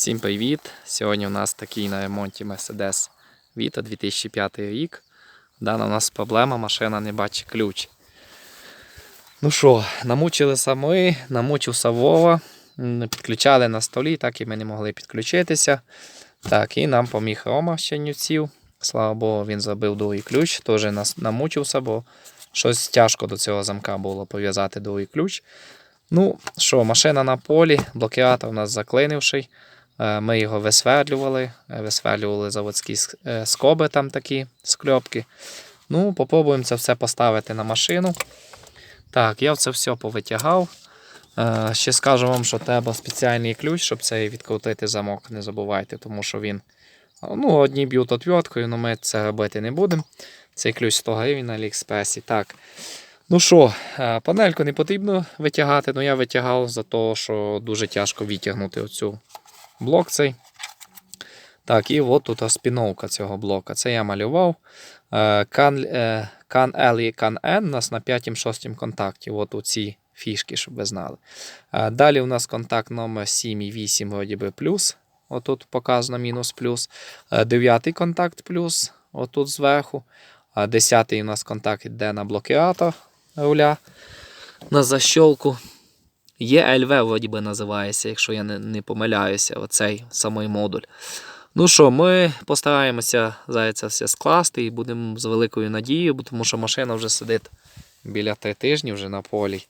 Всім привіт! Сьогодні у нас такий на ремонті Mercedes Vito 2005 рік. Дана у нас проблема, машина не бачить ключ. Ну що, намучилися ми, намучився Вова. Підключали на столі, так і ми не могли підключитися. Так, і нам поміг Рома з Чернівців. Слава Богу, він забив другий ключ, теж нас намучився, бо щось тяжко до цього замка було пов'язати другий ключ. Ну що, машина на полі, блокіатор у нас заклинивший. Е, Ми його висверлювали, е, висверлювали заводські е, скоби там такі скльопки. Ну, попробуємо це все поставити на машину. Так, я це все повитягав. Ще скажу вам, що треба спеціальний ключ, щоб цей відкрутити замок. Не забувайте, тому що він. Ну, одні б'ють отвірткою, але ми це робити не будемо. Цей ключ 100 гривень на Аліекспресі. Так. Ну що, панельку не потрібно витягати, але я витягав за те, що дуже тяжко витягнути оцю блок цей. Так, і от тут спіновка цього блока. Це я малював. Е, е, L і Can N у нас на 5-6 контакті. От у ці фішки, щоб ви знали. Е, Далі у нас контакт номер 7 і 8, вроді би, плюс. Отут показано мінус плюс. Е, Дев'ятий контакт плюс, отут зверху. Десятий у нас контакт йде на блокіатор руля на защолку. Є ЛВ, вроді би називається, якщо я не, не помиляюся, оцей самий модуль. Ну що, ми постараємося зайця все скласти і будемо з великою надією, тому що машина вже сидить біля три тижні вже на полі.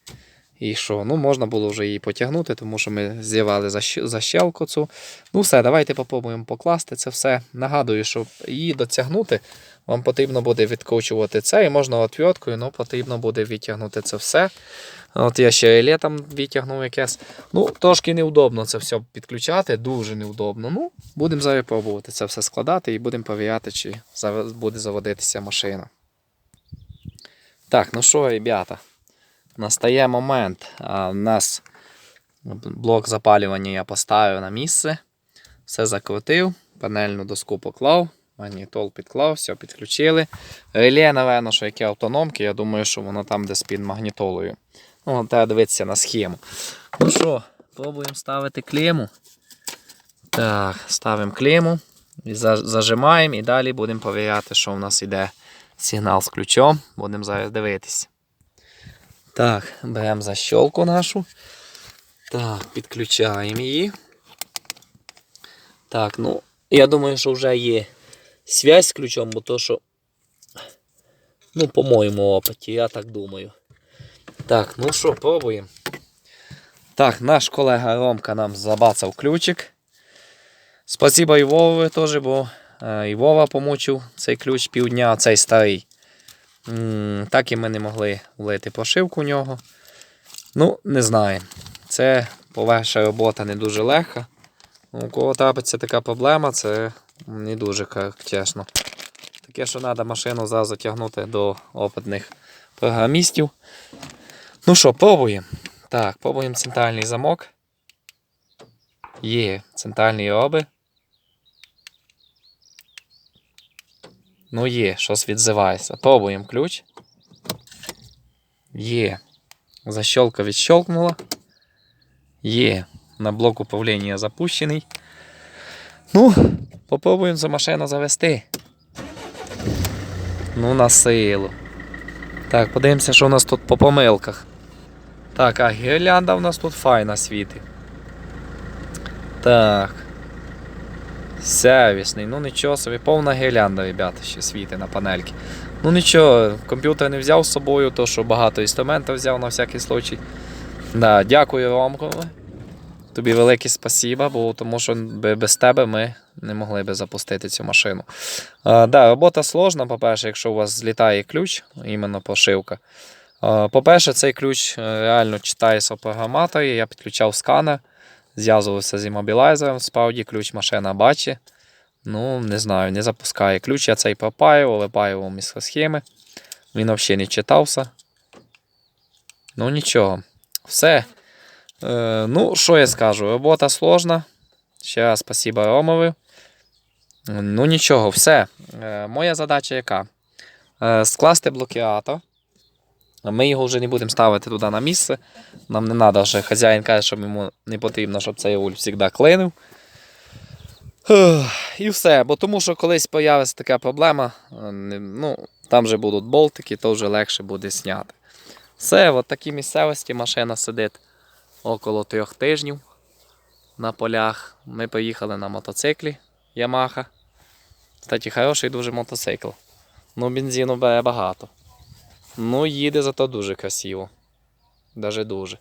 І що, ну можна було вже її потягнути, тому що ми з'явили защ- защелку цю. Ну все, давайте попробуємо покласти це все. Нагадую, щоб її дотягнути, вам потрібно буде відкручувати це, і можна отвірткою, але потрібно буде відтягнути це все. От я ще реле там відтягнув якесь. Ну, трошки неудобно це все підключати, дуже неудобно. Ну, будемо зараз пробувати це все складати і будемо перевіряти, чи буде заводитися машина. Так, ну що, ребята, настає момент. У нас блок запалювання я поставив на місце. Все закрутив, панельну доску поклав, магнітол підклав, все підключили. Реле, напевно, що яке автономки, я думаю, що воно там десь під магнітолою. Ну, треба дивитися на схему. Ну що, пробуємо ставити клему. Так, ставимо клему, і зажимаємо і далі будемо перевіряти, що в нас йде сигнал з ключом. Будемо зараз дивитися. Так, беремо защолку нашу. Так, підключаємо її. Так, ну, я думаю, що вже є связь з ключом, бо то, що. Ну, по моєму опиті, я так думаю. Так, ну що, пробуємо. Так, наш колега Ромка нам забацав ключик. Спасибо і Вові теж, бо е, і Вова помучив цей ключ півдня, а цей старий. Так і ми не могли влити прошивку у нього. Ну, не знаю. Це поверша робота не дуже легка. У кого трапиться така проблема, це не дуже чесно. Таке, що треба машину зразу тягнути до опитних програмістів. Ну що, пробуємо. Так, пробуємо центральний замок. Є, центральний роби. Ну є, щось відзивається. Пробуємо ключ. Є. Защелка відщелкнула. Є. На блок управління запущений. Ну, попробуємо за машину завести. Ну, на силу. Так, подивимося, що у нас тут по помилках. Так, а гірлянда у нас тут файна світить. Так. Сервісний, ну нічого собі, повна гірлянда, ребята, ще світить на панельки. Ну нічого, комп'ютер не взяв з собою, то що багато інструментів взяв на всякий случай. Да, дякую Ромко. Тобі велике спасіба, бо тому що без тебе ми не могли би запустити цю машину. А, да, робота сложна, по-перше, якщо у вас злітає ключ, іменно прошивка. А, По-перше, цей ключ е, реально читається в програматорі. Я підключав сканер, зв'язувався з іммобілайзером, справді ключ машина бачить. Ну, не знаю, не запускає. Ключ я цей пропаював, випаював мікросхеми. Він взагалі не читався. Ну нічого. Все. Е, ну, що я скажу? Робота сложна. Ще раз спасибо Ромові. Ну нічого, все. Е, моя задача яка? Е, скласти блокіатор. Ми його вже не будемо ставити туди на місце. Нам не треба, що хазяїн каже, що йому не потрібно, щоб цей руль завжди клинив. І все, бо тому що колись появиться така проблема, е, ну, там вже будуть болтики, то вже легше буде зняти. Все, от такі місцевості машина сидить около трьох тижнів на полях. Ми поїхали на мотоциклі Yamaha. Кстати, хороший дуже мотоцикл. Ну, бензину бере багато. Ну, їде зато дуже красиво. Даже дуже.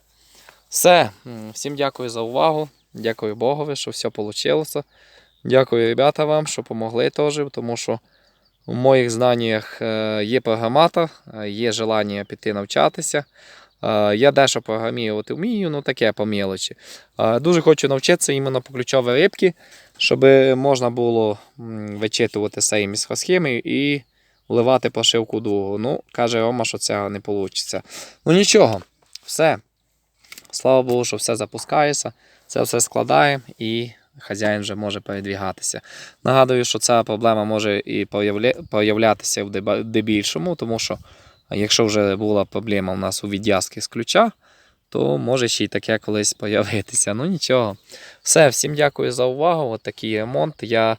Все. Всім дякую за увагу. Дякую Богові, що все вийшло. Дякую, ребята, вам, що допомогли теж, тому що у моїх знаннях е, є програматор, е, є бажання піти навчатися. Е, Я дещо програмувати вмію, ну таке по мілочі. Дуже хочу навчитися іменно по ключовій рибки, щоб можна було вичитувати самі місхосхеми і вливати пошивку дугу. Ну, каже Рома, що це не вийде. Ну нічого, все. Слава Богу, що все запускається, це все складаємо і хазяїн вже може передвігатися. Нагадую, що ця проблема може і появлятися в дебільшому, тому що якщо вже була проблема у нас у відв'язки з ключа, то може ще й таке колись появитися. Ну нічого. Все, всім дякую за увагу. От такий ремонт. Я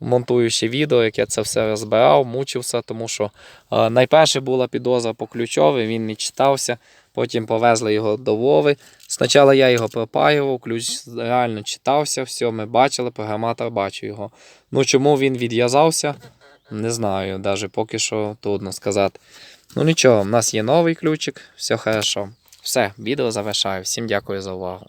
монтую ще відео, як я це все розбирав, мучився, тому що е, найперше була підозра по ключові, він не читався. Потім повезли його до Вови. Спочатку я його пропаював, ключ реально читався, все, ми бачили, програматор бачив його. Ну чому він відв'язався? Не знаю, навіть поки що трудно сказати. Ну нічого, в нас є новий ключик, все хорошо. Все, відео завершаю. Всім дякую за увагу.